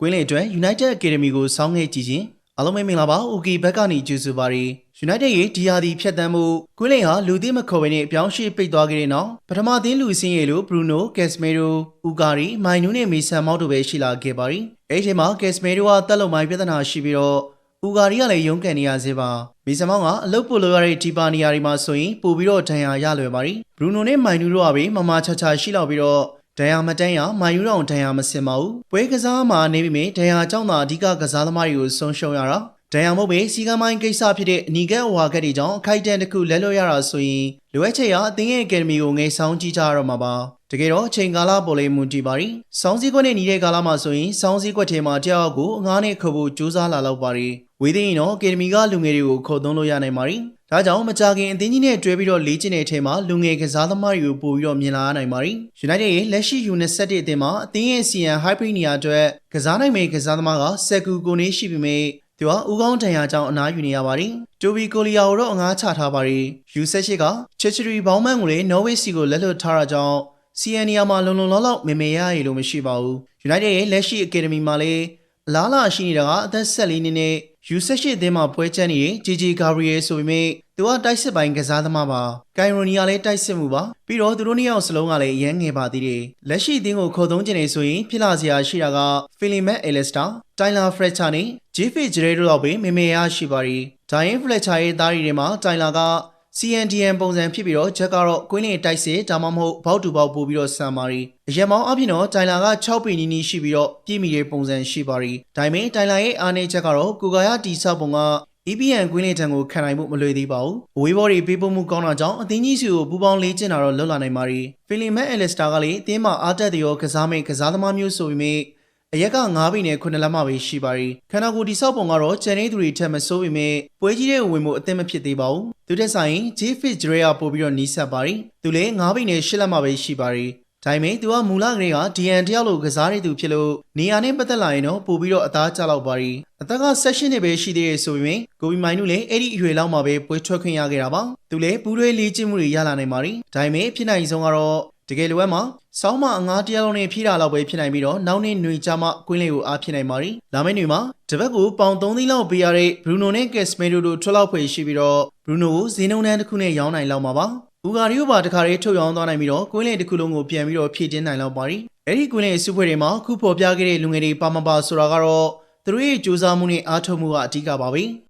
ကွင်းလင်အတွက် United Academy ကိုစောင်းခဲ့ကြည့်ခြင်းအားလုံးပဲမင်္ဂလာပါ OK ဘက်ကနေကြိုဆိုပါရစေ United ရဲ့ဒီဟာဒီဖြတ်တန်းမှုကွင်းလင်ဟာလူသိမခေါ်ဘဲနဲ့အပြောင်းအရွှေ့ပိတ်သွားခဲ့တဲ့နောက်ပထမသင်းလူစင်းရည်လို့ Bruno, Casemiro, Ugari, Mainu နဲ့ Mason Mount တို့ပဲရှိလာခဲ့ပါရီအဲ့ဒီအချိန်မှာ Casemiro ကတက်လုံပိုင်းပြဿနာရှိပြီးတော့။ဦးဂါရီကလည်းရုန်းကန်နေရသေးပါ။မီဆမောင်းကအလုတ်ပို့လို့ရတဲ့ဒီပါနေရာတွေမှာဆိုရင်ပို့ပြီးတော့ဒဏ်ရာရလွယ်ပါရီ။ဘရူနိုနဲ့မိုင်နူတို့ကပဲမမချာချာရှိလောက်ပြီးတော့ ဒဏ်ရာမတန်းရမိုင်ယူတော့ဒဏ်ရာမစင်ပါဘူး။ပွဲကစားမှာနေပြီမယ်ဒဏ်ရာကြောင့်သာအဓိကကစားသမားတွေကိုဆုံးရှုံးရတာ။ဒဏ်ရာမဟုတ်ပဲစီကမိုင်းကိစ္စဖြစ်တဲ့အနီကက်ဝါကက်တွေကြောင့်အခိုက်အတန့်တစ်ခုလဲလွတ်ရတာဆိုရင်လိုအပ်ချက်ရအသင်းရဲ့အကယ်ဒမီကိုငယ်ဆောင်ကြည့်ကြရတော့မှာပါ။တကယ်တော့အချိန်ကာလပေါ်လေးမူတည်ပါရီ။စောင်းစည်းကွက်နဲ့နေတဲ့ကာလမှာဆိုရင်စောင်းစည်းကွက်ထဲမှာတယောက်ကိုအငားနဲ့ခုတ်ဖို့ကြိုးစားလာတော့ပါရီ။ ဝေးသိရင်တော့အကယ်ဒမီကလူငယ်တွေကိုခေါ်သွင်းလို့ရနိုင်ပါရီ။ဒါကြောင့်မကြခင်အသင်းကြီးနဲ့တွဲပြီးတော့လေ့ကျင့်တဲ့အချိန်မှာလူငယ်ကစားသမားတွေကိုပို့ပြီးတော့မြင်လာရနိုင်ပါရီ။ United ရဲ့လက်ရှိ U21 အသင်းမှာအသင်းရဲ့ CN Hybrid နေရာအတွက်ကစားနိုင်မယ့်ကစားသမားကစက်ကူကိုနေရှိပြီမဲ့သူကဦးကောင်းတန်ရာကြောင့်အနားယူနေရပါတယ်။တိုဘီကိုလီယာကိုတော့အငားချထားပါတယ်။ U18 ကချက်ချရီဘောင်းမန်ကိုလည်းနော်ဝေးစီကိုလက်လွတ်ထားတာကြောင့် CN နေရာမှာလုံလုံလောက်လောက်မေမေရရလို့မရှိပါဘူး။ United ရဲ့လက်ရှိ Academy မှာလည်း အလားလာရှိနေတာကအသက်14နှစ်နဲ့ U18 အသင်းမှာပွဲချမ်းနေတဲ့ JJ Gabriel ဆိုပေမဲ့သူကတိုက်စစ်ပိုင်းကစားသမားပါ။ကိုင်ရိုနီကလည်းတိုက်စစ်မှုပါ။ပြီးတော့သူတို့နှစ်ယောက်စလုံးကလည်းအရန်ငယ်ပါသေးတယ်။လက်ရှိအသင်းကိုခေါ်သုံးခြင်းနေဆိုရင်ဖြစ်လာစရာရှိတာက Philippe Allister, Tyler Fletcher နဲ့ Jeffrey Gerrard တို့တော့ပဲမေမေရရှိပါရီ။ Diane Fletcher ရဲ့သားရီတွေမှာ Tyler က CNDM ပုံစံဖြစ်ပြီးတော့ချက်ကတော့ကွင်းလင်တိုက်စစ်ဒါမှမဟုတ်ဘောက်တူဘောက်ပို့ပြီးတော့ဆန်ပါရီအရက်မောင်းအပြင်တော့တိုင်လာက6ပင်နီးနီးရှိပြီးတော့ပြည့်မီတဲ့ပုံစံရှိပါရီဒါပေမဲ့တိုင်လာရဲ့အားနည်းချက်ကတော့ကိုကာယတီဆောက်ပုံက EPN ကွင်းလင်ထံကိုခံနိုင်မှုမလွယ်သေးပါဘူးအဝေးဘော်တွေပေးပို့မှုကောင်းတာကြောင့်အသင်းကြီးစုကိုပူပေါင်းလေးကျင်တာတော့လွတ်လာနိုင်ပါရီဖီလီမက်အလစ်စတာကလည်းအသင်းမှာအားတက်တဲ့ရောကစားမဲ့ကစားသမားမျိုးဆိုပေမဲ့ အရက်က9ဘိနဲ့9လက်မှပဲရှိပါရီခန္ဓာကိုယ်တိဆောက်ပုံကတော့ကျန်တဲ့သူတွေထက်မဆိုးပေမဲ့ပွဲကြီးတဲ့ဝင်မှုအသင့်မဖြစ်သေးပါဘူးသူတက်ဆိုင် J Fit Jrea ပို့ပြီးတော့နီးစပ်ပါရီသူလည်း9ဘိနဲ့10လက်မှပဲရှိပါရီဒါပေမဲ့သူကမူလကလေးက DN တယောက်လိုကစားနေသူဖြစ်လို့နေရာနဲ့ပတ်သက်လာရင်တော့ပို့ပြီးတော့အသားကျလောက်ပါရီအသက်က session တွေပဲရှိသေးတယ်ဆိုရင်ကိုဘီမိုင်နုလည်းအဲ့ဒီအရွယ်လောက်မှာပဲပွဲထွက်ခွင့်ရခဲ့တာပါသူလည်းပူးတွဲလေးကျင့်မှုတွေရလာနိုင်ပါရီဒါပေမဲ့ဖြစ်နိုင်ဆုံးကတော့တကယ်လိုအပ်မှာ စောင်းမအငားတရားလုံးနဲ့ဖြည့်တာလောက်ပဲဖြစ်နိုင်ပြီးတော့နောက်နေ့ຫນွေကြမှာကွင်းလေးကိုအားဖြစ်နိုင်ပါရီလာမယ့်ຫນွေမှာတပတ်ကိုပေါင်3သိန်းလောက်ပေးရတဲ့ဘရူနိုနဲ့ကက်စမီရိုတို့ထွက်လောက်ဖွေရှိပြီးတော့ဘရူနိုကိုဈေးနှုန်းတန်းတစ်ခုနဲ့ရောင်းနိုင်လောက်မှာပါ။ဥဂါရီယိုပါတခါလေးထုတ်ရောင်းသွားနိုင်ပြီးတော့ကွင်းလင်တစ်ခုလုံးကိုပြန်ပြီးတော့ဖြည့်တင်းနိုင်လောက်ပါရီ။အဲ့ဒီကွင်းလင်စုဖွဲ့တွေမှာခုဖော်ပြခဲ့တဲ့လူငယ်တွေပါမပါဆိုတာကတော့သူတို့ရဲ့စူးစမ်းမှုနဲ့အားထုတ်မှုကအဓိကပါပဲ။